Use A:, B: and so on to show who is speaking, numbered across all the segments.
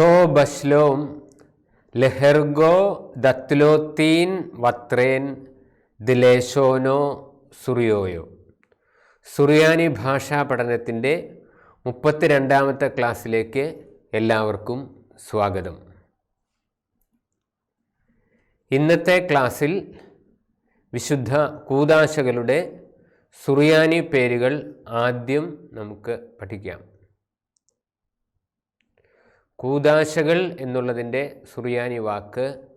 A: തോ ബസ്ലോം ലെഹെർഗോ ദത്ലോത്തീൻ വത്രേൻ ദിലേശോനോ സുറിയോയോ. സുറിയാനി ഭാഷാ പഠനത്തിന്റെ മുപ്പത്തിരണ്ടാമത്തെ ക്ലാസ്സിലേക്ക് എല്ലാവർക്കും സ്വാഗതം. ഇന്നത്തെ ക്ലാസ്സിൽ വിശുദ്ധ കൂതാശകളുടെ സുറിയാനി പേരുകൾ ആദ്യം നമുക്ക് പഠിക്കാം. കൂതാശകൾ എന്നുള്ളതിന്റെ സുറിയാനി വാക്ക്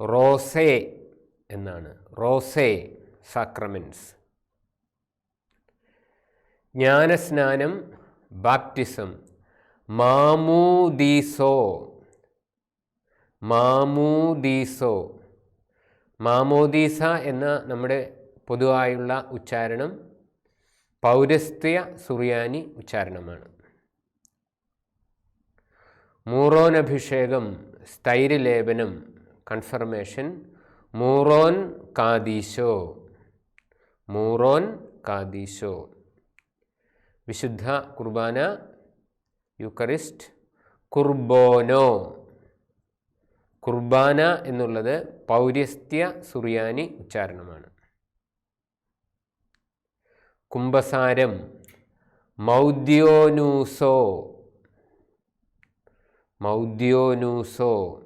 A: റോസേ എന്നാണ്. റോസേ സാക്രമെൻസ് ജ്ഞാനസ്നാനം ബാപ്റ്റിസം മാമൂദീസോ. മാമൂദീസോ. മാമോദീസ എന്ന നമ്മുടെ പൊതുവായുള്ള ഉച്ചാരണം പൗരസ്ത്യ സുറിയാനി ഉച്ചാരണമാണ്. മൂറോൻ അഭിഷേകം സ്ഥൈര്യലേപനം കൺഫർമേഷൻ മൂറോൻ കാദീശോ മൂറോൻ കാദീശോ. വിശുദ്ധ കുർബാന യുക്കറിസ്റ്റ് കുർബോനോ. കുർബാന എന്നുള്ളത് പൗര്യസ്ത്യ സുറിയാനി ഉച്ചാരണമാണ്. കുംഭസാരം മൗദ്യോനൂസോ. മൗദ്യോനൂസോ.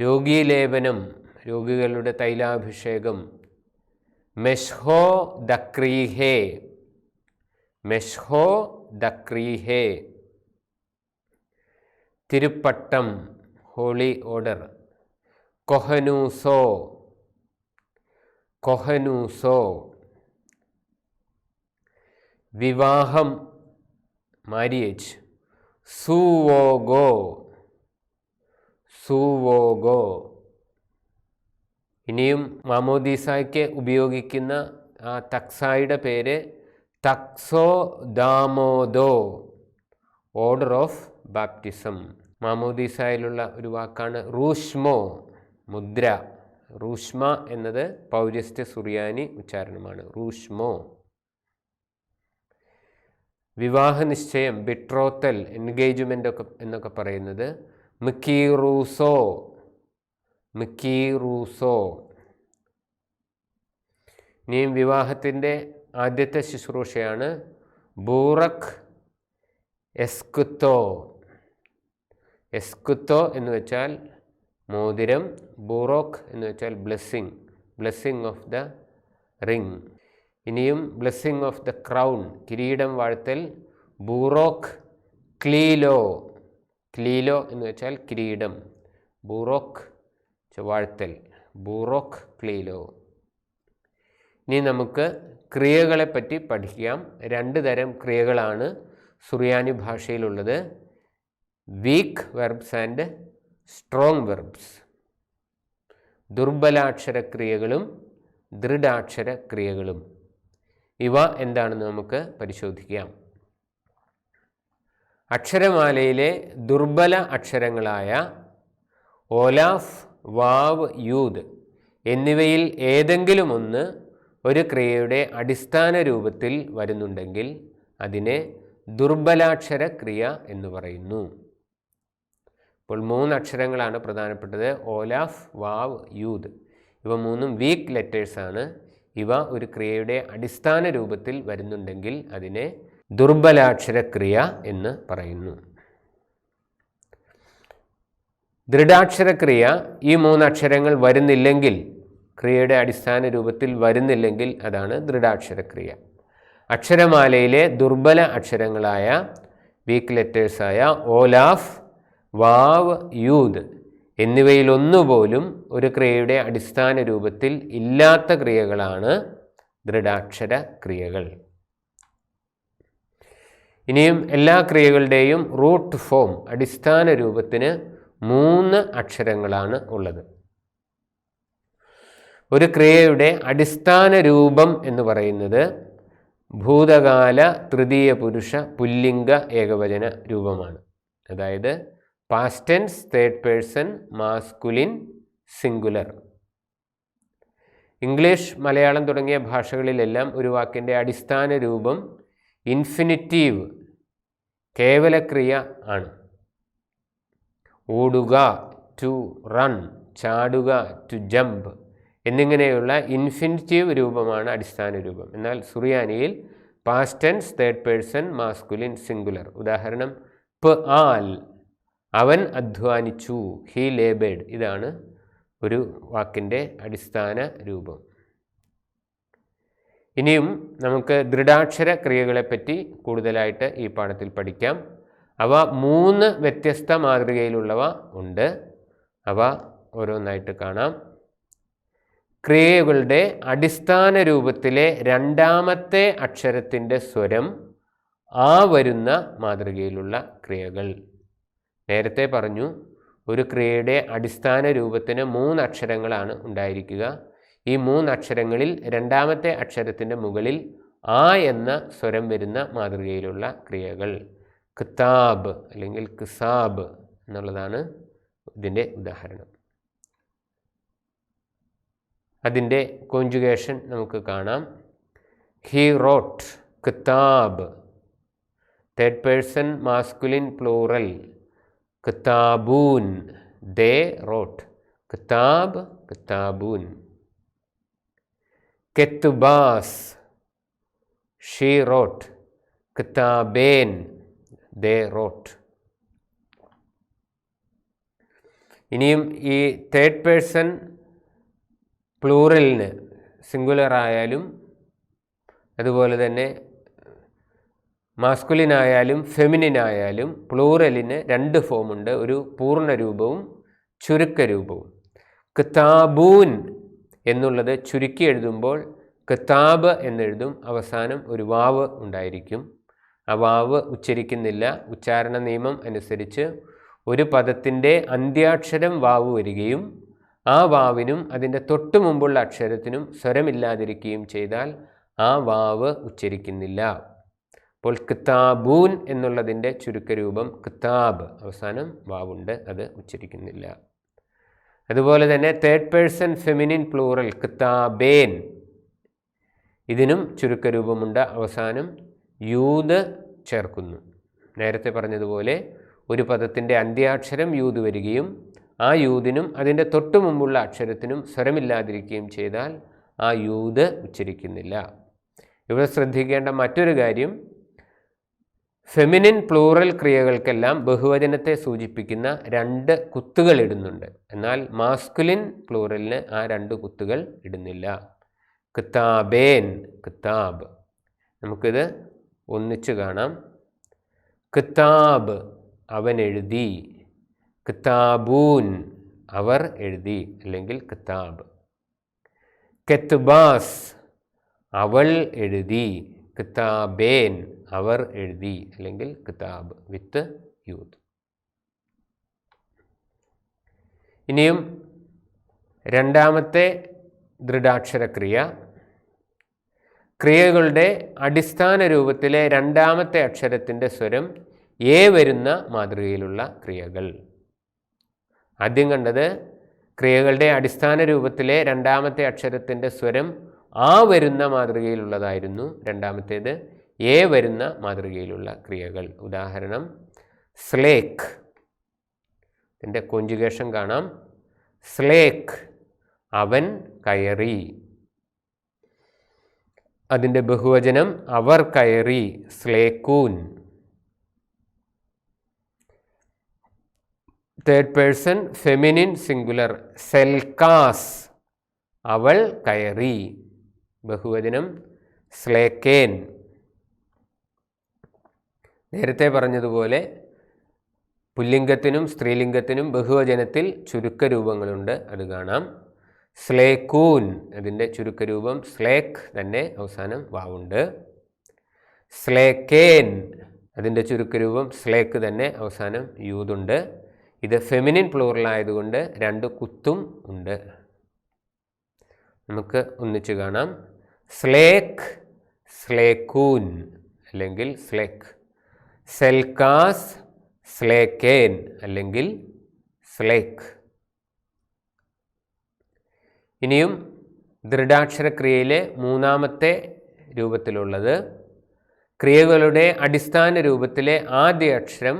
A: രോഗീലേപനം രോഗികളുടെ തൈലാഭിഷേകം. മെഷ്ഹോ ദക്രീഹേ. മെഷ്ഹോ ദക്രീഹേ. തിരുപ്പട്ടം ഹോളി ഓർഡർ. കൊഹനൂസോ. കൊഹനൂസോ. വിവാഹം മാരിയേജ്. സൂവോഗോ. സുവോഗോ. ഇനിയും മാമോദീസായ്ക്ക് ഉപയോഗിക്കുന്ന ആ തക്സായുടെ പേര് തക്സോ ദാമോദോ ഓർഡർ ഓഫ് ബാപ്റ്റിസം. മാമോദീസായിലുള്ള ഒരു വാക്കാണ് റൂഷ്മോ മുദ്ര. റൂഷ്മ എന്നത് പൗരസ്ത്യ സുറിയാനി ഉച്ചാരണമാണ്. റൂഷ്മോ. വിവാഹ നിശ്ചയം ബിട്രോത്തൽ എൻഗേജ്മെന്റ് ഒക്കെ എന്നൊക്കെ പറയുന്നത് മിക്കീറൂസോ മിക്കീറൂസോ ഇനിയും വിവാഹത്തിന്റെ ആദ്യത്തെ ശുശ്രൂഷയാണ് ബൂറക് എസ്കുത്തോ. എസ്കുത്തോ എന്ന് വെച്ചാൽ മോതിരം ബൂറോക്ക് എന്ന് വെച്ചാൽ blessing blessing of the ring ഇനിയും ബ്ലെസ്സിങ് ഓഫ് ദ ക്രൗൺ കിരീടം വാഴ്ത്തൽ ബൂറോക്ക് ക്ലീലോ ക്ലീലോ എന്ന് വെച്ചാൽ കിരീടം ബൂറോക്ക് വാഴ്ത്തൽ ബൂറോക്ക് ക്ലീലോ. ഇനി നമുക്ക് ക്രിയകളെപ്പറ്റി പഠിക്കാം. രണ്ട് തരം ക്രിയകളാണ് സുറിയാനി ഭാഷയിലുള്ളത്. Weak verbs and strong verbs. ദുർബലാക്ഷര ക്രിയകളും ദൃഢാക്ഷര ക്രിയകളും ഇവ എന്താണെന്ന് നമുക്ക് പരിശോധിക്കാം. അക്ഷരമാലയിലെ ദുർബല അക്ഷരങ്ങളായ ഓലാഫ് വാവ് യൂദ് എന്നിവയിൽ ഏതെങ്കിലും ഒന്ന് ഒരു ക്രിയയുടെ അടിസ്ഥാന രൂപത്തിൽ വരുന്നുണ്ടെങ്കിൽ അതിനെ ദുർബലാക്ഷര ക്രിയ എന്ന് പറയുന്നു. ഇപ്പോൾ മൂന്ന് അക്ഷരങ്ങളാണ് പ്രധാനപ്പെട്ടത്. ഓലാഫ് വാവ് യൂത് ഇവ മൂന്നും വീക്ക് ലെറ്റേഴ്സാണ്. ഇവ ഒരു ക്രിയയുടെ അടിസ്ഥാന രൂപത്തിൽ വരുന്നുണ്ടെങ്കിൽ അതിനെ ദുർബലാക്ഷരക്രിയ എന്ന് പറയുന്നു. ദൃഢാക്ഷരക്രിയ ഈ മൂന്നക്ഷരങ്ങൾ വരുന്നില്ലെങ്കിൽ ക്രിയയുടെ അടിസ്ഥാന രൂപത്തിൽ വരുന്നില്ലെങ്കിൽ അതാണ് ദൃഢാക്ഷരക്രിയ. അക്ഷരമാലയിലെ ദുർബല അക്ഷരങ്ങളായ വീക്ക് ലെറ്റേഴ്സായ ഓലാഫ് വാവ് യൂത് എന്നിവയിലൊന്നുപോലും ഒരു ക്രിയയുടെ അടിസ്ഥാന രൂപത്തിൽ ഇല്ലാത്ത ക്രിയകളാണ് ദൃഢാക്ഷര ക്രിയകൾ. ഇനിയും എല്ലാ ക്രിയകളുടെയും റൂട്ട് ഫോം അടിസ്ഥാന രൂപത്തിന് മൂന്ന് അക്ഷരങ്ങളാണ് ഉള്ളത്. ഒരു ക്രിയയുടെ അടിസ്ഥാന രൂപം എന്ന് പറയുന്നത് ഭൂതകാല തൃതീയ പുരുഷ പുല്ലിംഗ ഏകവചന രൂപമാണ്. അതായത് past tense third person masculine singular English Malayalam തുടങ്ങിയ ഭാഷകളിലെല്ലാം ഒരു വാക്കിന്റെ അടിസ്ഥാന രൂപം ഇൻഫിനിറ്റീവ് കേവലക്രിയ ആണ്. ഓടുക ടു റൺ ചാടുക ടു ജമ്പ് എന്നിങ്ങനെയുള്ള ഇൻഫിനിറ്റീവ് രൂപമാണ് അടിസ്ഥാന രൂപം. എന്നാൽ സുറിയാനിയിൽ past tense third person masculine singular ഉദാഹരണം പ ആൽ. അവൻ അധ്വാനിച്ചു. He laboured. ഇതാണ് ഒരു വാക്കിന്റെ അടിസ്ഥാന രൂപം. ഇനിയും നമുക്ക് ദൃഢാക്ഷര ക്രിയകളെപ്പറ്റി കൂടുതലായിട്ട് ഈ പാഠത്തിൽ പഠിക്കാം. അവ മൂന്ന് വ്യത്യസ്ത മാതൃകയിലുള്ളവ ഉണ്ട്. അവ ഓരോന്നായിട്ട് കാണാം. ക്രിയകളുടെ അടിസ്ഥാന രൂപത്തിലെ രണ്ടാമത്തെ അക്ഷരത്തിന്റെ സ്വരം ആ വരുന്ന മാതൃകയിലുള്ള ക്രിയകൾ. നേരത്തെ പറഞ്ഞു ഒരു ക്രിയയുടെ അടിസ്ഥാന രൂപത്തിന് മൂന്ന് അക്ഷരങ്ങളാണ് ഉണ്ടായിരിക്കുക. ഈ മൂന്ന് അക്ഷരങ്ങളിൽ രണ്ടാമത്തെ അക്ഷരത്തിന്റെ മുകളിൽ ആ എന്ന സ്വരം വരുന്ന മാതൃകയിലുള്ള ക്രിയകൾ. കിതാബ് അല്ലെങ്കിൽ കിസാബ് എന്നുള്ളതാണ് ഇതിന്റെ ഉദാഹരണം. അതിന്റെ കോഞ്ചുഗേഷൻ നമുക്ക് കാണാം. ഹി റോട്ട് കിതാബ് തേർഡ് പേഴ്സൺ മാസ്കുലിൻ പ്ലൂറൽ. കിതാബൂൻ ദേ റോട്ട് കിതാബ് കിതാബൂൻ കെത്തുബാസ് ഷീ റോട്ട് കിതാബേൻ ദേ റോട്ട് ഇനിയും ഈ തേർഡ് പേഴ്സൺ പ്ലൂറലിന് സിംഗുലർ ആയാലും അതുപോലെ തന്നെ മാസ്കുലിൻ ഫെമിനിനായാലും പ്ലൂറലിന് രണ്ട് ഫോമുണ്ട്. ഒരു പൂർണ രൂപവും ചുരുക്ക രൂപവും കിതാബൂൻ എന്നുള്ളത് ചുരുക്കി എഴുതുമ്പോൾ കിതാബ് എന്നെഴുതും. അവസാനം ഒരു വാവ് ഉണ്ടായിരിക്കും. ആ വാവ് ഉച്ചരിക്കുന്നില്ല. ഉച്ചാരണ നിയമം അനുസരിച്ച് ഒരു പദത്തിന്റെ അന്ത്യാക്ഷരം വാവ് വരികയും ആ വാവിനും അതിന്റെ തൊട്ടു മുമ്പുള്ള അക്ഷരത്തിനും സ്വരമില്ലാതിരിക്കുകയും ചെയ്താൽ ആ വാവ് ഉച്ചരിക്കുന്നില്ല. അപ്പോൾ കിതാബൂൻ എന്നുള്ളതിന്റെ ചുരുക്കരൂപം കിതാബ്. അവസാനം വാവുണ്ട് അത് ഉച്ചരിക്കുന്നില്ല. അതുപോലെ തന്നെ തേർഡ് പേഴ്സൺ ഫെമിനിൻ പ്ലൂറൽ കിതാബേൻ. ഇതിനും ചുരുക്കരൂപമുണ്ട്. അവസാനം യൂത് ചേർക്കുന്നു. നേരത്തെ പറഞ്ഞതുപോലെ ഒരു പദത്തിന്റെ അന്ത്യാക്ഷരം യൂത് വരികയും ആ യൂതിനും അതിന്റെ തൊട്ടു മുമ്പുള്ള അക്ഷരത്തിനും സ്വരമില്ലാതിരിക്കുകയും ചെയ്താൽ ആ യൂത് ഉച്ചരിക്കുന്നില്ല. ഇവിടെ ശ്രദ്ധിക്കേണ്ട മറ്റൊരു കാര്യം ഫെമിനിൻ പ്ലൂറൽ ക്രിയകൾക്കെല്ലാം ബഹുവചനത്തെ സൂചിപ്പിക്കുന്ന രണ്ട് കുത്തുകൾ ഇടുന്നുണ്ട്. എന്നാൽ മാസ്കുലിൻ പ്ലൂറലിന് ആ രണ്ട് കുത്തുകൾ ഇടുന്നില്ല. കിതാബേൻ കിതാബ്. നമുക്കിത് ഒന്നിച്ചു കാണാം. കിതാബ് അവൻ എഴുതി. കിതാബൂൻ അവർ എഴുതി അല്ലെങ്കിൽ കിതാബ്. കെത്തുബാസ് അവൾ എഴുതി. കിതാബേൻ അവർ എഴുതി അല്ലെങ്കിൽ കിതാബ് വിത്ത് യൂത്ത്. ഇനിയും രണ്ടാമത്തെ ദൃഢാക്ഷരക്രിയ ക്രിയകളുടെ അടിസ്ഥാന രൂപത്തിലെ രണ്ടാമത്തെ അക്ഷരത്തിന്റെ സ്വരം എ വരുന്ന മാതൃകയിലുള്ള ക്രിയകൾ. ആദ്യം കണ്ടത് ക്രിയകളുടെ അടിസ്ഥാന രൂപത്തിലെ രണ്ടാമത്തെ അക്ഷരത്തിന്റെ സ്വരം ആ വരുന്ന മാതൃകയിലുള്ളതായിരുന്നു രണ്ടാമത്തേത്. എ വരുന്ന മാതൃകയിലുള്ള ക്രിയകൾ. ഉദാഹരണം സ്ലേക്ക്. ഇതിന്റെ കോഞ്ചുഗേഷൻ കാണാം. സ്ലേക്ക് അവൻ കയറി. അതിന്റെ ബഹുവചനം അവർ കയറി സ്ലേക്കൂൻ. തേർഡ് പേഴ്സൺ ഫെമിനിൻ സിംഗുലർ സെൽക്കാസ് അവൾ കയറി. ബഹുവചനം സ്ലേക്കേൻ നേരത്തെ പറഞ്ഞതുപോലെ പുല്ലിംഗത്തിനും സ്ത്രീലിംഗത്തിനും ബഹുവചനത്തിൽ ചുരുക്കരൂപങ്ങളുണ്ട്. അത് കാണാം. സ്ലേക്കൂൻ അതിന്റെ ചുരുക്കരൂപം സ്ലേക്ക് തന്നെ അവസാനം വാവുണ്ട്. സ്ലേക്കേൻ അതിന്റെ ചുരുക്കരൂപം സ്ലേക്ക് തന്നെ അവസാനം യൂതുണ്ട്. ഇത് ഫെമിനിൻ പ്ലൂറൽ ആയതുകൊണ്ട് രണ്ട് കുത്തും ഉണ്ട്. നമുക്ക് ഒന്നിച്ച് കാണാം. സ്ലേക്ക് സ്ലേക്കൂൻ അല്ലെങ്കിൽ സ്ലേക്ക്. സെൽക്കാസ് സ്ലേക്കേൻ അല്ലെങ്കിൽ സ്ലേക്ക്. ഇനിയും ദൃഢാക്ഷരക്രിയയിലെ മൂന്നാമത്തെ രൂപത്തിലുള്ളത് ക്രിയകളുടെ അടിസ്ഥാന രൂപത്തിലെ ആദ്യ അക്ഷരം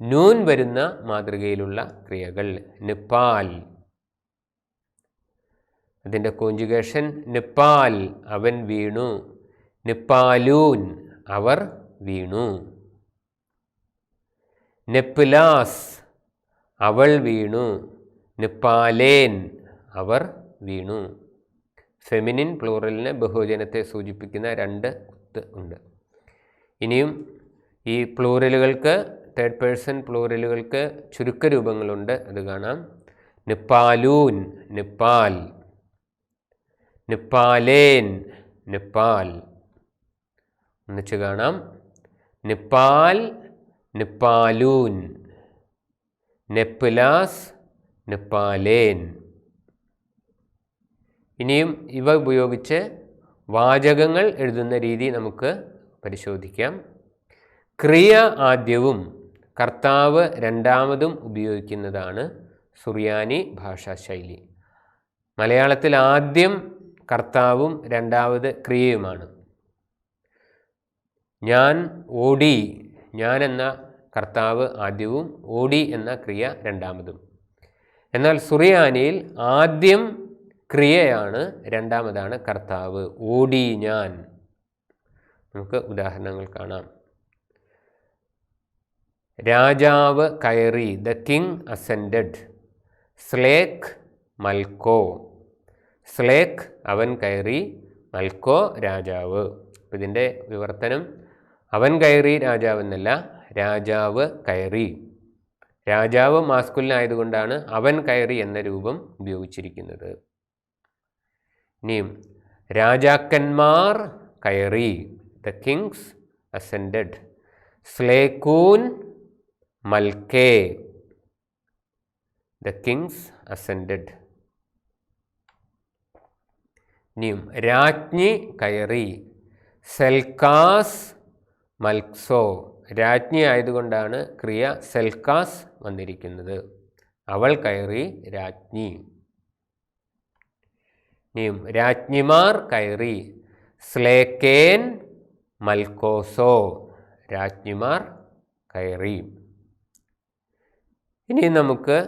A: നൂൻ വരുന്ന മാതൃകയിലുള്ള ക്രിയകൾ നിപ്പാൽ. അതിന്റെ കോഞ്ചുഗേഷൻ നിപ്പാൽ അവൻ വീണു. നിപ്പാലൂൻ അവർ വീണു. നെപ്പിലാസ് അവൾ വീണു. നിപ്പാലേൻ അവർ വീണു. ഫെമിനിൻ പ്ലൂറലിന് ബഹുജനത്തെ സൂചിപ്പിക്കുന്ന രണ്ട് കുത്ത് ഉണ്ട്. ഇനിയും ഈ പ്ലൂറലുകൾക്ക് തേർഡ് പേഴ്സൺ പ്ലൂറലുകൾക്ക് ചുരുക്ക രൂപങ്ങളുണ്ട്. അത് കാണാം. നിപ്പാലൂൻ നിപ്പാൽ നിപ്പാലേൻ നിപ്പാൽ. ഒന്നിച്ചു കാണാം. നിപ്പാൽ നിപ്പാലൂൻ. നെപ്പിലാസ് നിപ്പാലേൻ. ഇനിയും ഇവ ഉപയോഗിച്ച് വാചകങ്ങൾ എഴുതുന്ന രീതി നമുക്ക് പരിശോധിക്കാം. ക്രിയ ആദ്യവും കർത്താവ് രണ്ടാമതും ഉപയോഗിക്കുന്നതാണ് സുറിയാനി ഭാഷാശൈലി. മലയാളത്തിൽ ആദ്യം കർത്താവും രണ്ടാമത് ക്രിയയുമാണ്. ഞാൻ ഓടി ഞാൻ എന്ന കർത്താവ് ആദ്യവും ഓടി എന്ന ക്രിയ രണ്ടാമതും. എന്നാൽ സുറിയാനിയിൽ ആദ്യം ക്രിയയാണ് രണ്ടാമതാണ് കർത്താവ് ഓടി ഞാൻ. നമുക്ക് ഉദാഹരണങ്ങൾ കാണാം. രാജാവ് കയറി ദ കിങ് അസെൻഡഡ് സ്ലേക്ക് മൽക്കോ. സ്ലേക്ക് അവൻ കയറി മൽക്കോ രാജാവ്. അപ്പോൾ ഇതിന്റെ വിവർത്തനം അവൻ കയറി രാജാവ് എന്നല്ല രാജാവ് കയറി. രാജാവ് മാസ്കുലിനായതുകൊണ്ടാണ് അവൻ കയറി എന്ന രൂപം ഉപയോഗിച്ചിരിക്കുന്നത്. ഇനിയും രാജാക്കന്മാർ കയറി. ദ കിങ്സ് അസെൻഡഡ് സ്ലേക്കൂൻ മൽക്കേ. ദ കിങ്സ് അസെൻഡഡ് ഇനിയും രാജ്ഞി കയറി സെൽക്കാസ് മൽക്സോ രാജ്ഞി ആയതുകൊണ്ടാണ് ക്രിയ സെൽക്കാസ് വന്നിരിക്കുന്നത്. അവൾ കയറി രാജ്ഞി ഇനിയും രാജ്ഞിമാർ കയറി സ്ലേക്കേൻ മൽക്കോസോ രാജ്ഞിമാർ കയറി ഇനി നമുക്ക്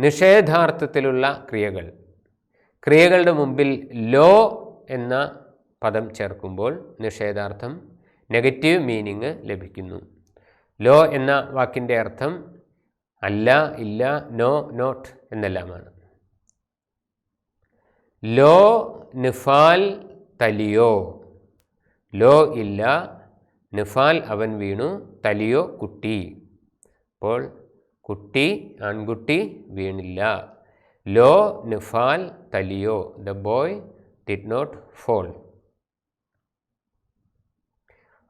A: നിഷേധാർത്ഥത്തിലുള്ള ക്രിയകൾ. ക്രിയകളുടെ മുമ്പിൽ ലോ എന്ന പദം ചേർക്കുമ്പോൾ നിഷേധാർത്ഥം നെഗറ്റീവ് മീനിങ് ലഭിക്കുന്നു. ലോ എന്ന വാക്കിന്റെ അർത്ഥം അല്ല ഇല്ല നോ നോട്ട് എന്നെല്ലാമാണ്. ലോ നിഫാൽ തലിയോ. ലോ ഇല്ല നിഫാൽ അവൻ വീണു തലിയോ കുട്ടി. അപ്പോൾ കുട്ടി ആൺകുട്ടി വീണില്ല. ലോ നിഫാൽ തലിയോ the boy did not fall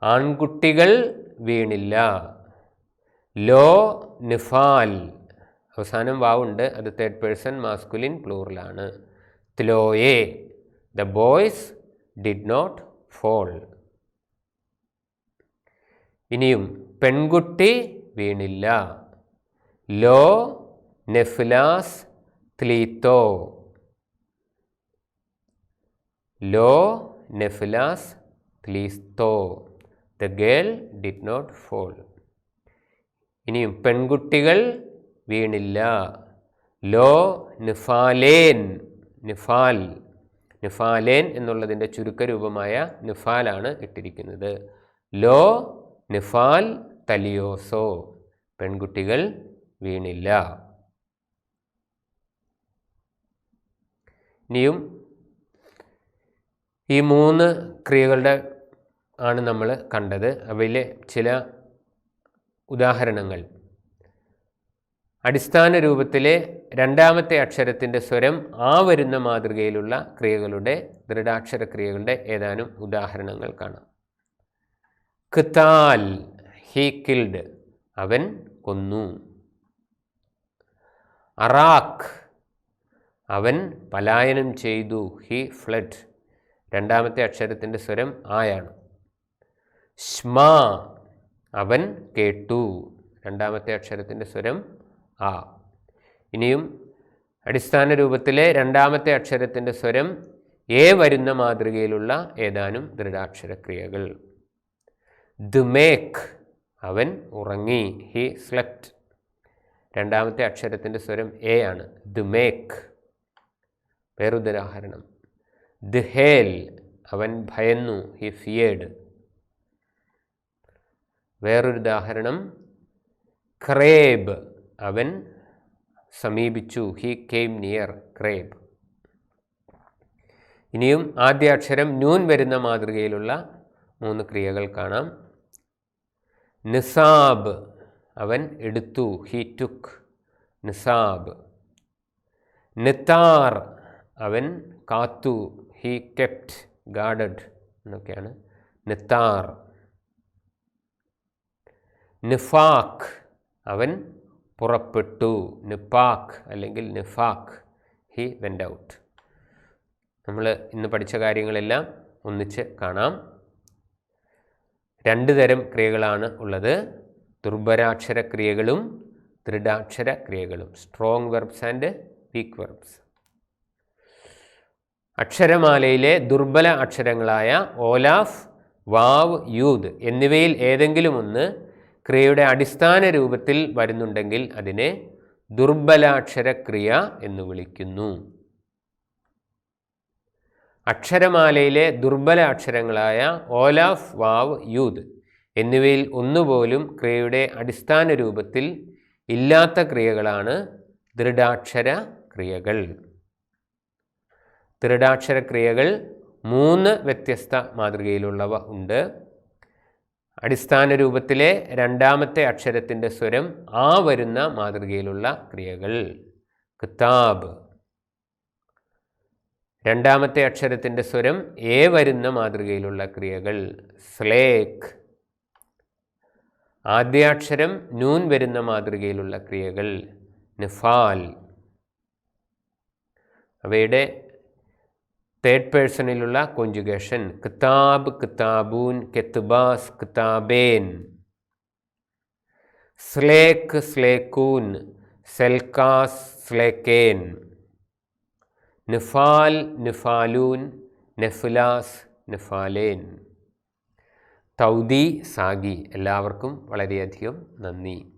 A: ആൺകുട്ടികൾ വീണില്ല. ലോ നിഫാൽ അവസാനം വാവുണ്ട്. അത് തേർഡ് പേഴ്സൺ മാസ്കുലിൻ പ്ലൂറലാണ് ത്ലോയെ. The boys did not fall ഇനിയും പെൺകുട്ടി വീണില്ല. ലോ നെഫ്ലാസ് ത്ലീത്തോ ലോ നെഫ്ലാസ് ത്ലീസ്തോ the girl did not fall ഇനിയും പെൺകുട്ടികൾ വീണില്ല. ലോ നിഫാലേൻ നിഫാൽ നിഫാലേൻ എന്നുള്ളതിന്റെ ചുരുക്കരൂപമായ നിഫാലാണ് ഇട്ടിരിക്കുന്നത്. ലോ നിഫാൽ തലിയോസോ പെൺകുട്ടികൾ വീണില്ല. ഇനിയും ഈ മൂന്ന് ക്രിയകളുടെ ആണ് നമ്മൾ കണ്ടത്. അവയിലെ ചില ഉദാഹരണങ്ങൾ. അടിസ്ഥാന രൂപത്തിലെ രണ്ടാമത്തെ അക്ഷരത്തിന്റെ സ്വരം ആ വരുന്ന മാതൃകയിലുള്ള ക്രിയകളുടെ ദൃഢാക്ഷര ക്രിയകളുടെ ഏതാനും ഉദാഹരണങ്ങൾ കാണാം. കിത്താൽ ഹീ കിൽഡ് അവൻ കൊന്നു അറാഖ് അവൻ പലായനം ചെയ്തു. He fled. രണ്ടാമത്തെ അക്ഷരത്തിന്റെ സ്വരം ആയാണ്. ശ്മാ. അവൻ കേട്ടു. രണ്ടാമത്തെ അക്ഷരത്തിന്റെ സ്വരം ആ. ഇനിയും അടിസ്ഥാന രൂപത്തിലെ രണ്ടാമത്തെ അക്ഷരത്തിന്റെ സ്വരം എ വരുന്ന മാതൃകയിലുള്ള ഏതാനും ദൃഢാക്ഷര ക്രിയകൾ ദുമേക്ക് അവൻ ഉറങ്ങി. ഹി സ്ലെപ്റ്റ് രണ്ടാമത്തെ അക്ഷരത്തിന്റെ സ്വരം എ ആണ്. ദുമേക്ക് വേറൊരുദാഹരണം. ദുഹേൽ അവൻ ഭയന്നു ഹി ഫിയേഡ് വേറൊരു ഉദാഹരണം ക്രേബ് അവൻ സമീപിച്ചു ഹി കെയിം നിയർ ക്രേബ്. ഇനിയും ആദ്യ അക്ഷരം ന്യൂൻ വരുന്ന മാതൃകയിലുള്ള മൂന്ന് ക്രിയകൾ കാണാം. നിസാബ് അവൻ എടുത്തു ഹി ടുക്ക്. നിസാബ്. നിത്താർ അവൻ കാത്തു. ഹി കെപ്റ്റ് ഗാർഡഡ് എന്നൊക്കെയാണ്. നിത്താർ നിഫാഖ് അവൻ പുറപ്പെട്ടു. നിപ്പാഖ് അല്ലെങ്കിൽ നിഫാഖ് ഹി വെന്റ് ഔട്ട് നമ്മൾ ഇന്ന് പഠിച്ച കാര്യങ്ങളെല്ലാം ഒന്നിച്ച് കാണാം. രണ്ട് തരം ക്രിയകളാണ് ഉള്ളത്. ദുർബരാക്ഷര ക്രിയകളും ദൃഢാക്ഷര ക്രിയകളും strong verbs and weak verbs അക്ഷരമാലയിലെ ദുർബല അക്ഷരങ്ങളായ ഓലാഫ് വാവ് യൂദ് എന്നിവയിൽ ഏതെങ്കിലും ഒന്ന് ക്രിയയുടെ അടിസ്ഥാന രൂപത്തിൽ വരുന്നുണ്ടെങ്കിൽ അതിനെ ദുർബലാക്ഷര ക്രിയ എന്ന് വിളിക്കുന്നു. അക്ഷരമാലയിലെ ദുർബല അക്ഷരങ്ങളായ ഓലാഫ് വാവ് യൂദ് എന്നിവയിൽ ഒന്നുപോലും ക്രിയയുടെ അടിസ്ഥാന രൂപത്തിൽ ഇല്ലാത്ത ക്രിയകളാണ് ദൃഢാക്ഷര ക്രിയകൾ ദൃഢാക്ഷര ക്രിയകൾ മൂന്ന് വ്യത്യസ്ത മാതൃകയിലുള്ളവ ഉണ്ട്. അടിസ്ഥാന രൂപത്തിലെ രണ്ടാമത്തെ അക്ഷരത്തിന്റെ സ്വരം ആ വരുന്ന മാതൃകയിലുള്ള ക്രിയകൾ. കിതാബ്. രണ്ടാമത്തെ അക്ഷരത്തിന്റെ സ്വരം എ വരുന്ന മാതൃകയിലുള്ള ക്രിയകൾ. സ്ലേക്ക് ആദ്യാക്ഷരം നൂൻ വരുന്ന മാതൃകയിലുള്ള ക്രിയകൾ. നിഫാൽ. അവയുടെ തേർഡ് പേഴ്സണിലുള്ള കോഞ്ചുഗേഷൻ കിതാബ് കിതാബൂൻ കെത്തുബാസ് കിതാബേൻ സ്ലേക്ക് സ്ലേക്കൂൻ സെൽക്കാസ് സ്ലേക്കേൻ നിഫാൽ നിഫാലൂൻ നെഫുലാസ് നിഫാലേൻ. തൗദി സാഗി എല്ലാവർക്കും വളരെയധികം നന്ദി.